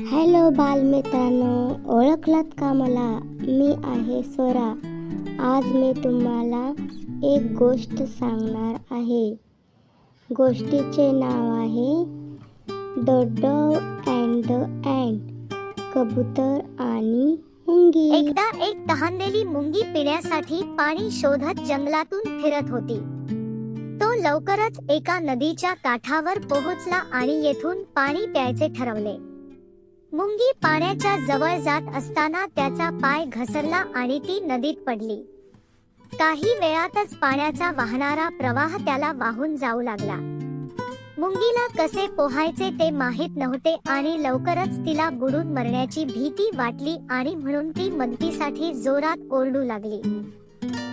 Hello बालमित्रांनो ओळखलात का मला? मी आहे स्वरा आज मी तुम्हाला एक गोष्ट सांगणार आहे. गोष्टीचे नाव आहे the dove and the and कबूतर आणि मुंगी. एकदा एक तहानलेली मुंगी पिण्यासाठी पाणी शोधत जंगलातून फिरत होती. तो लवकरच एका नदीच्या काठावर पोहोचला आणि येथून पाणी प्यायचे ठरवले. मुंगी पाण्याच्या जवळ जात असताना त्याचा पाय घसरला आणि ती नदीत पडली. काही वेळातच पाण्याचा वाहणारा प्रवाह त्याला वाहून जाऊ लागला. मुंगीला कसे पोहायचे ते माहीत नव्हते आणि लवकरच तिला बुडून मरण्याची भीती वाटली आणि म्हणून ती मदतीसाठी जोरात ओरडू लागली.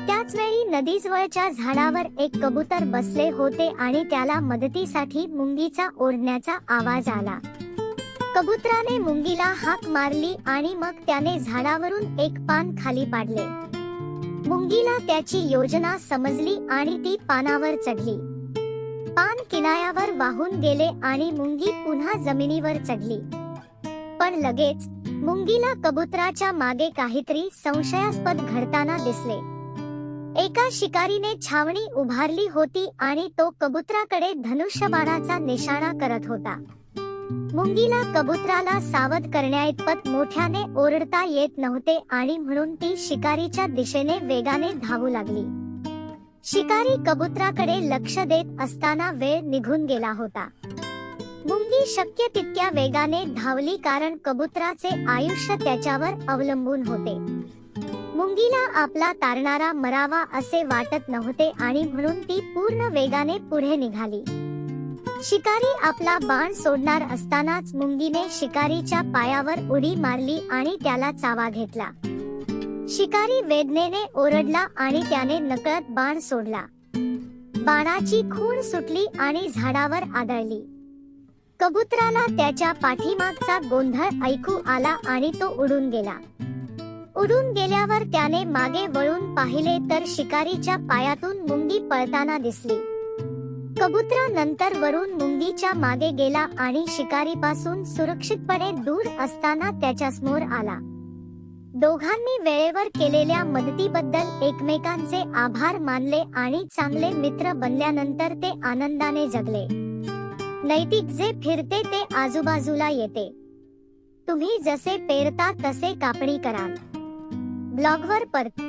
त्याच वेळी नदीजवळच्या झाडावर एक कबूतर बसले होते आणि त्याला मदतीसाठी मुंगीचा ओरण्याचा आवाज आला. कबुतराने मुंगीला हाक मारली आणि मग त्याने झाडावरून एक पान खाली पाडले. मुंगीला त्याची योजना समजली आणि ती पानावर चढली. पान किनाऱ्यावर वाहून गेले आणि मुंगी पुन्हा जमिनीवर चढली. पण लगेच मुंगीला कबुतराच्या मागे काहीतरी संशयास्पद घडताना दिसले. एका शिकारीने छावणी उभारली होती आणि तो कबुतराकडे धनुष्यबाणाचा निशाणा करत होता. मुंगीला कबुतराला सावध करण्याइतपत मोठ्याने ओरडता येत नव्हते आणि म्हणून ती शिकारीच्या दिशेने वेगाने धावू लागली. शिकारी कबुतराकडे लक्ष देत असताना वेळ निघून गेला होता. मुंगी शक्य तितक्या वेगाने धावली कारण कबुतराचे आयुष्य त्याच्यावर अवलंबून होते. मुंगीला आपला तारणारा मरावा असे वाटत नव्हते आणि म्हणून ती पूर्ण वेगाने पुढे निघाली. शिकारी आपला बाण सोडणार असतानाच मुंगीने शिकारीच्या पायावर उडी मारली आणि त्याला चावा घेतला. शिकारी वेदनेने ओरडला आणि त्याने नकळत बाण सोडला. बाणाची खूण सुटली आणि झाडावर आदळली. कबुतराला त्याच्या पाठीमागचा गोंधळ ऐकू आला आणि तो उडून गेला. उडून गेल्यावर त्याने मागे वळून पाहिले तर शिकारीच्या पायातून मुंगी पळताना दिसली. कबुतरा नंतर वरून मुंगीच्या मागे गेला आणि शिकारीपासून सुरक्षितपणे दूर असताना त्याच्यासमोर आला. दोघांनी वेळेवर केलेल्या मदतीबद्दल एकमेकांचे आभार मानले आणि चांगले मित्र बनल्यानंतर ते आनंदाने जगले. नैतिक जे फिरते ते आजूबाजूला येते. तुम्ही जसे पेरता तसे कापणी कराल ब्लॉगवर परत